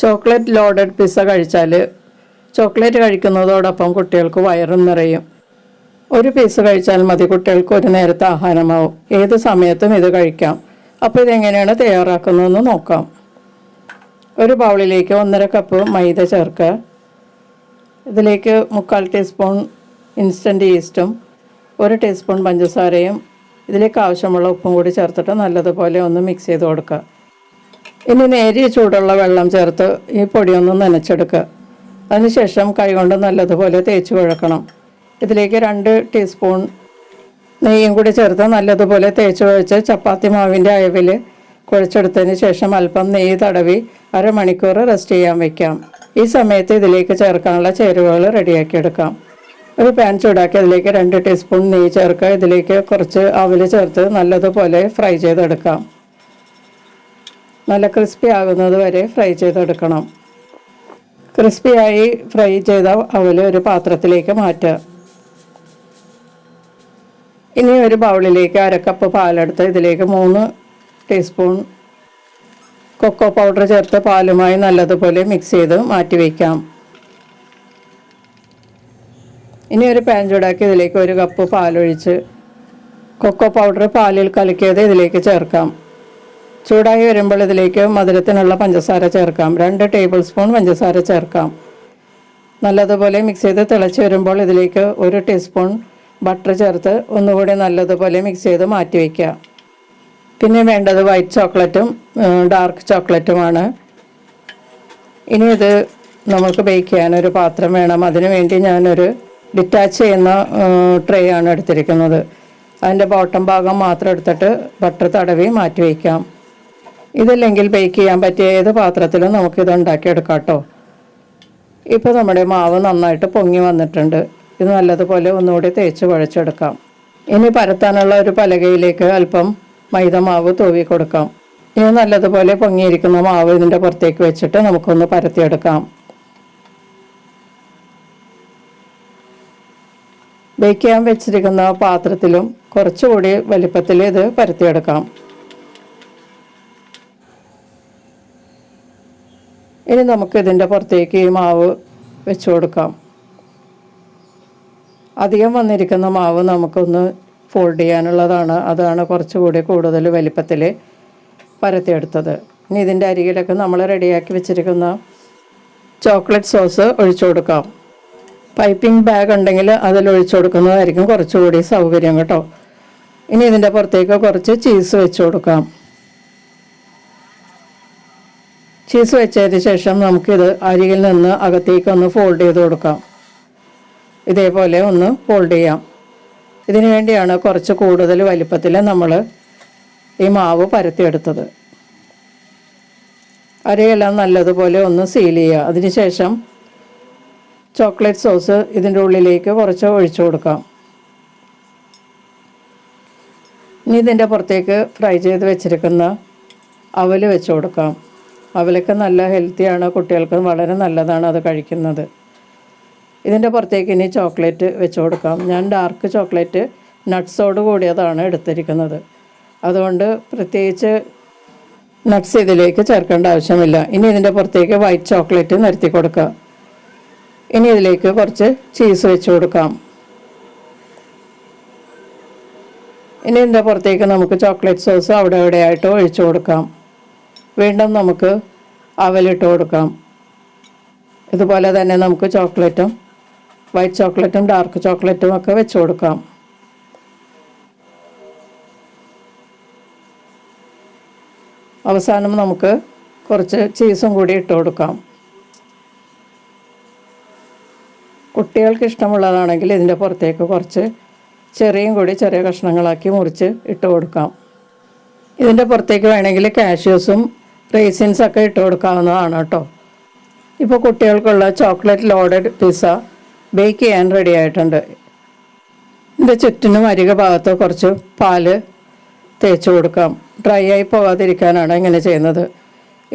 Chocolate loaded pizza കഴിച്ചാൽ chocolate കഴിക്കുന്നതോടൊപ്പം കുട്ടികൾക്ക് വയറും നിറയും. ഒരു പീസ് കഴിച്ചാൽ മതി കുട്ടികൾക്ക് ഒരു നേരത്തെ ആഹാരമാവും. ഏത് സമയത്തും ഇത് കഴിക്കാം. അപ്പോൾ ഇതെങ്ങനെയാണ് തയ്യാറാക്കുന്നതെന്ന് നോക്കാം. ഒരു ബൗളിലേക്ക് ഒന്നര കപ്പ് മൈദ ചേർക്കുക. ഇതിലേക്ക് മുക്കാൽ ടീസ്പൂൺ ഇൻസ്റ്റന്റ് ഈസ്റ്റും ഒരു ടീസ്പൂൺ പഞ്ചസാരയും ഇതിലേക്ക് ആവശ്യമുള്ള ഉപ്പും കൂടി ചേർത്തിട്ട് നല്ലതുപോലെ ഒന്ന് മിക്സ് ചെയ്ത് കൊടുക്കുക. ഇനി നേരിയ ചൂടുള്ള വെള്ളം ചേർത്ത് ഈ പൊടിയൊന്ന് നനച്ചെടുക്കുക. അതിനുശേഷം കൈകൊണ്ട് നല്ലതുപോലെ തേച്ച് കുഴക്കണം ഇതിലേക്ക് രണ്ട് ടീസ്പൂൺ നെയ്യും കൂടി ചേർത്ത് നല്ലതുപോലെ തേച്ച് കുഴച്ച് ചപ്പാത്തി മാവിന്റെ അയവിൽ കുഴച്ചെടുത്തതിന് ശേഷം അല്പം നെയ്യ് തടവി അരമണിക്കൂർ റെസ്റ്റ് ചെയ്യാൻ വയ്ക്കാം. ഈ സമയത്ത് ഇതിലേക്ക് ചേർക്കാനുള്ള ചേരുവകൾ റെഡിയാക്കിയെടുക്കാം ഒരു പാൻ ചൂടാക്കി അതിലേക്ക് രണ്ട് ടീസ്പൂൺ നെയ്യ് ചേർക്കുക. ഇതിലേക്ക് കുറച്ച് അവൽ ചേർത്ത് നല്ലതുപോലെ ഫ്രൈ ചെയ്തെടുക്കാം. നല്ല ക്രിസ്പി ആകുന്നത് വരെ ഫ്രൈ ചെയ്തെടുക്കണം. ക്രിസ്പിയായി ഫ്രൈ ചെയ്ത അവൽ ഒരു പാത്രത്തിലേക്ക് മാറ്റുക. ഇനി ഒരു ബൗളിലേക്ക് അരക്കപ്പ് പാലെടുത്ത് ഇതിലേക്ക് മൂന്ന് ടീസ്പൂൺ കൊക്കോ പൗഡർ ചേർത്ത് പാലുമായി നല്ലതുപോലെ മിക്സ് ചെയ്ത് മാറ്റി വയ്ക്കാം ഇനി ഒരു പാൻ ചൂടാക്കി ഇതിലേക്ക് ഒരു കപ്പ് പാലൊഴിച്ച് കൊക്കോ പൗഡർ പാലിൽ കലക്കിയത് ഇതിലേക്ക് ചേർക്കാം. ചൂടായി വരുമ്പോൾ ഇതിലേക്ക് മധുരത്തിനുള്ള പഞ്ചസാര ചേർക്കാം. രണ്ട് ടേബിൾ സ്പൂൺ പഞ്ചസാര ചേർക്കാം. നല്ലതുപോലെ മിക്സ് ചെയ്ത് തിളച്ച് വരുമ്പോൾ ഇതിലേക്ക് ഒരു ടീസ്പൂൺ ബട്ടർ ചേർത്ത് ഒന്നുകൂടി നല്ലതുപോലെ മിക്സ് ചെയ്ത് മാറ്റി വയ്ക്കുക. പിന്നെ വേണ്ടത് വൈറ്റ് ചോക്ലേറ്റും ഡാർക്ക് ചോക്ലേറ്റുമാണ് ഇനി ഇത് നമുക്ക് ബേക്ക് ചെയ്യാൻ ഒരു പാത്രം വേണം. അതിനുവേണ്ടി ഞാനൊരു ഡിറ്റാച്ച് ചെയ്യുന്ന ട്രേ ആണ് എടുത്തിരിക്കുന്നത്. അതിന്റെ ബോട്ടം ഭാഗം മാത്രം എടുത്തിട്ട് ബട്ടർ തടവി മാറ്റി വയ്ക്കാം. ഇതില്ലെങ്കിൽ ബേക്ക് ചെയ്യാൻ പറ്റിയ ഏത് പാത്രത്തിലും നമുക്കിത് ഉണ്ടാക്കിയെടുക്കാം കേട്ടോ. ഇപ്പോൾ നമ്മുടെ മാവ് നന്നായിട്ട് പൊങ്ങി വന്നിട്ടുണ്ട്. ഇത് നല്ലതുപോലെ ഒന്നുകൂടി തേച്ച് കുഴച്ചെടുക്കാം ഇനി പരത്താനുള്ള ഒരു പലകയിലേക്ക് അല്പം മൈദ മാവ് തൂവി കൊടുക്കാം. ഇനി നല്ലതുപോലെ പൊങ്ങിയിരിക്കുന്ന മാവ് ഇതിന്റെ പുറത്തേക്ക് വെച്ചിട്ട് നമുക്കൊന്ന് പരത്തിയെടുക്കാം. ബേക്ക് ചെയ്യാൻ വെച്ചിരിക്കുന്ന പാത്രത്തിലും കുറച്ചുകൂടി വലിപ്പത്തിൽ ഇത് പരത്തിയെടുക്കാം. ഇനി നമുക്ക് ഇതിന്റെ പുറത്തേക്ക് ഈ മാവ് വെച്ച് കൊടുക്കാം. അധികം വന്നിരിക്കുന്ന മാവ് നമുക്കൊന്ന് ഫോൾഡ് ചെയ്യാനുള്ളതാണ്. അതാണ് കുറച്ചുകൂടി കൂടുതൽ വലിപ്പത്തിൽ പരത്തിയെടുത്തത് ഇനി ഇതിന്റെ അരികിലൊക്കെ നമ്മൾ റെഡിയാക്കി വെച്ചിരിക്കുന്ന ചോക്ലേറ്റ് സോസ് ഒഴിച്ചു കൊടുക്കാം. പൈപ്പിംഗ് ബാഗ് ഉണ്ടെങ്കിൽ അതിൽ ഒഴിച്ചു കൊടുക്കുന്നതായിരിക്കും കുറച്ചുകൂടി സൗകര്യം കേട്ടോ. ഇനി ഇതിന്റെ പുറത്തേക്ക് കുറച്ച് ചീസ് വെച്ച് കൊടുക്കാം. ചീസ് വെച്ചതിന് ശേഷം നമുക്കിത് അരികിൽ നിന്ന് അകത്തേക്ക് ഒന്ന് ഫോൾഡ് ചെയ്ത് കൊടുക്കാം. ഇതേപോലെ ഒന്ന് ഫോൾഡ് ചെയ്യാം. ഇതിനു വേണ്ടിയാണ് കുറച്ച് കൂടുതൽ വലിപ്പത്തിൽ നമ്മൾ ഈ മാവ് പരത്തിയെടുത്തത്. അരയെല്ലാം നല്ലതുപോലെ ഒന്ന് സീൽ ചെയ്യുക. അതിനുശേഷം ചോക്ലേറ്റ് സോസ് ഇതിന്റെ ഉള്ളിലേക്ക് കുറച്ച് ഒഴിച്ചു കൊടുക്കാം. ഇനി ഇതിന്റെ പുറത്തേക്ക് ഫ്രൈ ചെയ്ത് വെച്ചിരിക്കുന്ന അവൽ വെച്ച് കൊടുക്കാം. അവലൊക്കെ നല്ല ഹെൽത്തിയാണ് കുട്ടികൾക്ക് വളരെ നല്ലതാണ് അത് കഴിക്കുന്നത്. ഇതിന്റെ പുറത്തേക്ക് ഇനി ചോക്ലേറ്റ് വെച്ച് കൊടുക്കാം. ഞാൻ ഡാർക്ക് ചോക്ലേറ്റ് നട്ട്സോട് കൂടിയതാണ് എടുത്തിരിക്കുന്നത്. അതുകൊണ്ട് പ്രത്യേകിച്ച് നട്ട്സ് ഇതിലേക്ക് ചേർക്കേണ്ട ആവശ്യമില്ല. ഇനി ഇതിന്റെ പുറത്തേക്ക് വൈറ്റ് ചോക്ലേറ്റ് നിരത്തി കൊടുക്കുക ഇനി ഇതിലേക്ക് കുറച്ച് ചീസ് വെച്ച് കൊടുക്കാം. ഇനി ഇതിന്റെ പുറത്തേക്ക് നമുക്ക് ചോക്ലേറ്റ് സോസ് അവിടെ എവിടെയായിട്ട് ഒഴിച്ചു കൊടുക്കാം. വീണ്ടും നമുക്ക് അവലിട്ട് കൊടുക്കാം. ഇതുപോലെ തന്നെ നമുക്ക് ചോക്ലേറ്റും വൈറ്റ് ചോക്ലേറ്റും ഡാർക്ക് ചോക്ലേറ്റും ഒക്കെ വെച്ച് കൊടുക്കാം. അവസാനം നമുക്ക് കുറച്ച് ചീസും കൂടി ഇട്ട് കൊടുക്കാം. കുട്ടികൾക്ക് ഇഷ്ടമുള്ളതാണെങ്കിൽ ഇതിന്റെ പുറത്തേക്ക് കുറച്ച് ചെറിയും കൂടി ചെറിയ കഷ്ണങ്ങളാക്കി മുറിച്ച് ഇട്ട് കൊടുക്കാം. ഇതിന്റെ പുറത്തേക്ക് വേണമെങ്കിൽ കാഷ്യൂസും റേസിൻസ് ഒക്കെ ഇട്ട് കൊടുക്കാവുന്നതാണ് കേട്ടോ. ഇപ്പോൾ കുട്ടികൾക്കുള്ള ചോക്ലേറ്റ് ലോഡഡ് പിസ്സ ബേക്ക് ചെയ്യാൻ റെഡി ആയിട്ടുണ്ട്. ഇതിന്റെ ചുറ്റിനും അരിക ഭാഗത്ത് കുറച്ച് പാൽ തേച്ച് കൊടുക്കാം. ഡ്രൈ ആയി പോകാതിരിക്കാനാണ് ഇങ്ങനെ ചെയ്യുന്നത്.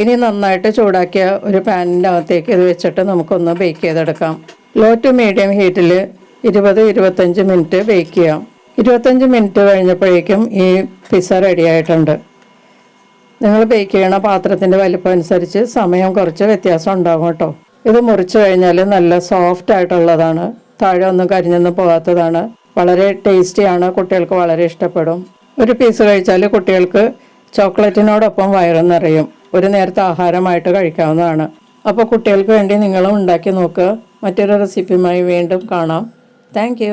ഇനി നന്നായിട്ട് ചൂടാക്കിയ ഒരു പാനിന്റെ അകത്തേക്ക് ഇത് വെച്ചിട്ട് നമുക്കൊന്ന് ബേക്ക് ചെയ്തെടുക്കാം. ലോ ടു മീഡിയം ഹീറ്റിൽ ഇരുപത് ഇരുപത്തഞ്ച് മിനിറ്റ് ബേക്ക് ചെയ്യാം. ഇരുപത്തഞ്ച് മിനിറ്റ് കഴിഞ്ഞപ്പോഴേക്കും ഈ പിസ്സ റെഡി ആയിട്ടുണ്ട്. നിങ്ങൾ ബേക്ക് ചെയ്യണ പാത്രത്തിന്റെ വലിപ്പം അനുസരിച്ച് സമയം കുറച്ച് വ്യത്യാസം ഉണ്ടാകും കേട്ടോ. ഇത് മുറിച്ച് കഴിഞ്ഞാൽ നല്ല സോഫ്റ്റ് ആയിട്ടുള്ളതാണ്. താഴെ ഒന്നും കരിഞ്ഞൊന്നും പോകാത്തതാണ്. വളരെ ടേസ്റ്റിയാണ് കുട്ടികൾക്ക് വളരെ ഇഷ്ടപ്പെടും. ഒരു പീസ് കഴിച്ചാൽ കുട്ടികൾക്ക് ചോക്ലേറ്റിനോടൊപ്പം വയറും നിറയും. ഒരു നേരത്തെ ആഹാരമായിട്ട് കഴിക്കാവുന്നതാണ്. അപ്പോൾ കുട്ടികൾക്ക് വേണ്ടി നിങ്ങളും ഉണ്ടാക്കി നോക്കുക മറ്റൊരു റെസിപ്പിയുമായി വീണ്ടും കാണാം. താങ്ക്